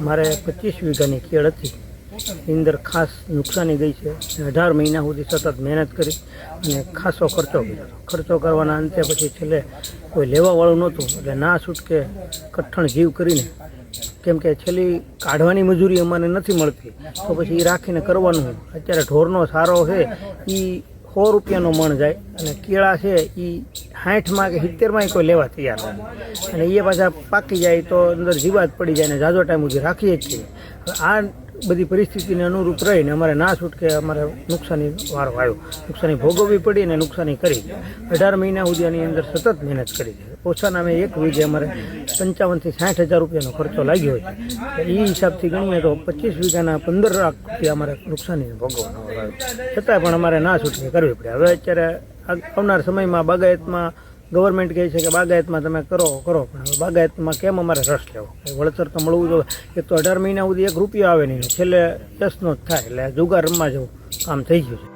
મારે પચીસ વીઘાની કેળ હતી. અંદર ખાસ નુકસાની ગઈ છે. અઢાર મહિના સુધી સતત મહેનત કરી અને ખાસો ખર્ચો કર્યો. ખર્ચો કરવાના અંતે પછી છેલ્લે કોઈ લેવાવાળું નહોતું. એટલે ના છૂટકે કઠણ જીવ કરીને, કેમ કે છેલ્લી કાઢવાની મજૂરી અમને નથી મળતી. તો પછી એ રાખીને કરવાનું? અત્યારે ઢોરનો સારો છે. એ સો રૂપિયાનો મણ જાય અને કેળા છે એ સાઠમાં કે સિત્તેરમાં કોઈ લેવા તૈયાર નથી. અને એ પાછા પાકી જાય તો અંદર જીવાત પડી જાય ને ઝાઝો ટાઈમ સુધી રાખીએ જ છીએ. આ બધી પરિસ્થિતિને અનુરૂપ રહીને અમારે ના છૂટકે અમારે નુકસાની વારો આવ્યો નુકસાની ભોગવવી પડી અને નુકસાની કરી અઢાર મહિના સુધી આની અંદર સતત મહેનત કરી છે. ઓછાના અમે એક વીઘે અમારે પંચાવનથી સાઠ હજાર રૂપિયાનો ખર્ચો લાગ્યો છે એ હિસાબથી ગણીએ તો પચીસ વીઘાના પંદર લાખ રૂપિયા અમારે નુકસાની ભોગવવાનો આવ્યો છતાં પણ અમારે ના છૂટકે કરવી પડે. હવે અત્યારે આવનાર સમયમાં બાગાયતમાં ગવર્મેન્ટ કહે છે કે બાગાયતમાં તમે કરો કરો, પણ હવે બાગાયતમાં કેમ અમારે રસ લેવો? વળતર તો મળવું જોઈએ. એક તો અઢાર મહિના સુધી એક રૂપિયો આવે નહીં. છેલ્લે દસનો જ થાય, એટલે જુગાર રમવા જેવું કામ થઈ ગયું છે.